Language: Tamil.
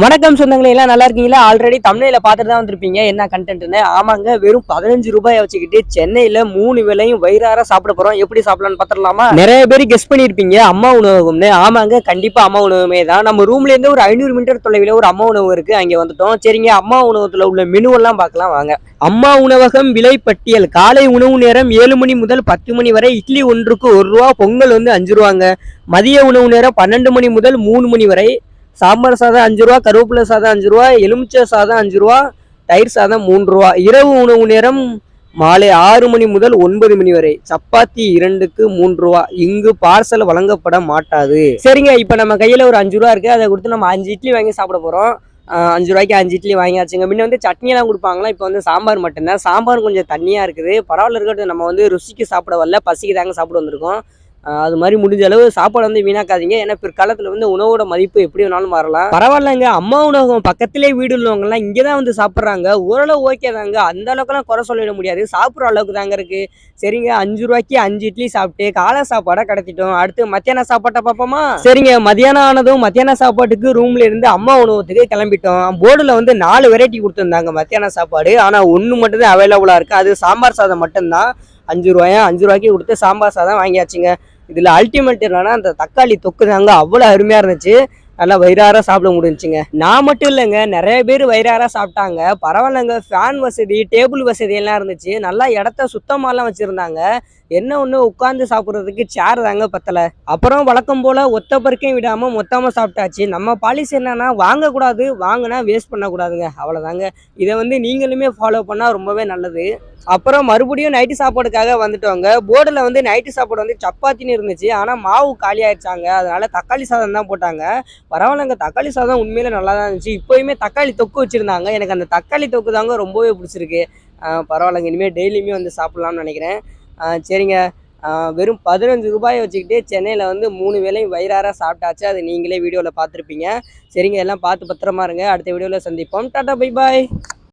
வணக்கம் சொந்தங்களே எல்லாம் நல்லா இருக்கீங்களா? ஆல்ரெடி தமிழில் பார்த்துட்டு தான் வந்திருப்பீங்க. என்ன கண்டென்ட்னு ஆமாங்க வெறும் பதினஞ்சு ரூபாய் வச்சுக்கிட்டு சென்னையில் மூணு விலையும் வயிறார சாப்பிட போகிறோம் எப்படி சாப்பிடலாம்னு பார்த்துடலாமா? நிறைய பேர் கெஸ் பண்ணியிருப்பீங்க அம்மா உணவகம்னு. ஆமாங்க கண்டிப்பாக அம்மா உணவகமே தான். நம்ம ரூம்லேருந்து ஒரு ஐநூறு மீட்டர் தொலைவில் ஒரு அம்மா உணவு இருக்குது அங்கே வந்துட்டோம். சரிங்க அம்மா உணவகத்தில் உள்ள மெனுவெல்லாம் பார்க்கலாம் வாங்க. அம்மா உணவகம் விலை பட்டியல். காலை உணவு நேரம் ஏழு மணி முதல் பத்து மணி வரை இட்லி ஒன்றுக்கு ஒரு ரூபா பொங்கல் வந்து அஞ்சு ரூபாங்க. மதிய உணவு நேரம் பன்னெண்டு மணி முதல் மூணு மணி வரை சாம்பார் சாதம் அஞ்சு ரூபா கருவேப்பிலை சாதம் அஞ்சு ரூபா எலுமிச்சை சாதம் அஞ்சு ரூபா தயிர் சாதம் மூன்று ரூபா. இரவு உணவு நேரம் மாலை ஆறு மணி முதல் ஒன்பது மணி வரை. சப்பாத்தி இரண்டுக்கு மூன்று ரூபா. இங்கு பார்சல் வழங்கப்பட மாட்டாது. சரிங்க இப்போ நம்ம கையில் ஒரு அஞ்சு ரூபா இருக்குது அதை கொடுத்து நம்ம அஞ்சு இட்லி வாங்கி சாப்பிட போகிறோம் அஞ்சு ரூபாய்க்கு அஞ்சு இட்லி வாங்கியாச்சுங்க. முன்ன வந்து சட்னியெல்லாம் கொடுப்பாங்களா? இப்போ வந்து சாம்பார் மட்டும்தான். சாம்பார் கொஞ்சம் தண்ணியாக இருக்குது. பரவாயில்ல இருக்கட்டும். நம்ம வந்து ருசிக்கு சாப்பிட வரல. பசிக்கு தாங்க சாப்பிட வந்திருக்கோம். அது மாதிரி முடிஞ்ச அளவு சாப்பாடு வந்து வீணாக்காதீங்க. ஏன்னா பிற்காலத்தில் வந்து உணவோட மதிப்பு எப்படி வேணாலும் மாறலாம். பரவாயில்லங்க. அம்மா உணவகம் பக்கத்திலே வீடு உள்ளவங்கலாம் இங்கே தான் வந்து சாப்பிட்றாங்க. ஓரளவு ஓகே தாங்க. அந்த அளவுக்குலாம் குறை சொல்லிட முடியாது. சாப்பிட்ற அளவுக்கு தாங்க இருக்கு. சரிங்க. அஞ்சு ரூபாய்க்கு அஞ்சு இட்லி சாப்பிட்டு காலை சாப்பாடை கடத்திட்டோம். அடுத்து மத்தியான சாப்பாட்டை பார்ப்போமா? சரிங்க. மத்தியானம் ஆனதும் மத்தியான சாப்பாட்டுக்கு ரூம்ல இருந்து அம்மா உணவகத்துக்கு கிளம்பிட்டோம். போர்டில் வந்து நாலு வெரைட்டி கொடுத்துருந்தாங்க மத்தியான சாப்பாடு. ஆனால் ஒன்று மட்டும்தான் அவைலபிளாக இருக்குது அது சாம்பார் சாதம் மட்டும்தான். அஞ்சு ரூபாயா? அஞ்சு ரூபாய்க்கு கொடுத்து சாம்பார் சாதம் வாங்கியாச்சுங்க. இதில் அல்டிமேட் என்னன்னா அந்த தக்காளி தொக்கு தாங்க அவ்வளோ அருமையாக இருந்துச்சு. நல்லா வயிறார சாப்பிட முடிஞ்சுங்க நான் மட்டும் இல்லைங்க நிறைய பேர் வயிறார சாப்பிட்டாங்க. பரவாயில்லைங்க ஃபேன் வசதி டேபிள் வசதி எல்லாம் இருந்துச்சு. நல்லா இடத்த சுத்தமாலாம் வச்சுருந்தாங்க. என்ன ஒன்று உட்காந்து சாப்பிட்றதுக்கு சேர் தாங்க பத்தலை. அப்புறம் வழக்கம் போல் ஒத்த பருக்கையும் விடாமல் மொத்தமாக சாப்பிட்டாச்சு. நம்ம பாலிசி என்னன்னா வாங்கக்கூடாது வாங்கினா வேஸ்ட் பண்ணக்கூடாதுங்க. அவ்வளோதாங்க இதை வந்து நீங்களுமே ஃபாலோ பண்ணால் ரொம்பவே நல்லது. அப்புறம் மறுபடியும் நைட்டு சாப்பாடுக்காக வந்துட்டவங்க. போர்டில் வந்து நைட்டு சாப்பாடு வந்து சப்பாத்தின்னு இருந்துச்சு. ஆனால் மாவு காலி ஆயிடுச்சாங்க அதனால தக்காளி சாதம் தான் போட்டாங்க. பரவாயில்லங்க தக்காளி சாதம் உண்மையில நல்லா தான் இருந்துச்சு. இப்போயுமே தக்காளி தொக்கு வச்சுருந்தாங்க. எனக்கு அந்த தக்காளி தொக்கு தாங்க ரொம்பவே பிடிச்சிருக்கு. பரவாயில்லங்க. இனிமேல் டெய்லியுமே வந்து சாப்பிட்லாம்னு நினைக்கிறேன். சரிங்க. வெறும் பதினஞ்சு ரூபாயை வச்சுக்கிட்டு சென்னையில் வந்து மூணு வேளையும் வயிறார சாப்பிட்டாச்சு. அது நீங்களே வீடியோவில் பார்த்துருப்பீங்க. சரிங்க எல்லாம் பார்த்து பத்திரமா இருங்க. அடுத்த வீடியோவில் சந்திப்போம். Tata bye bye.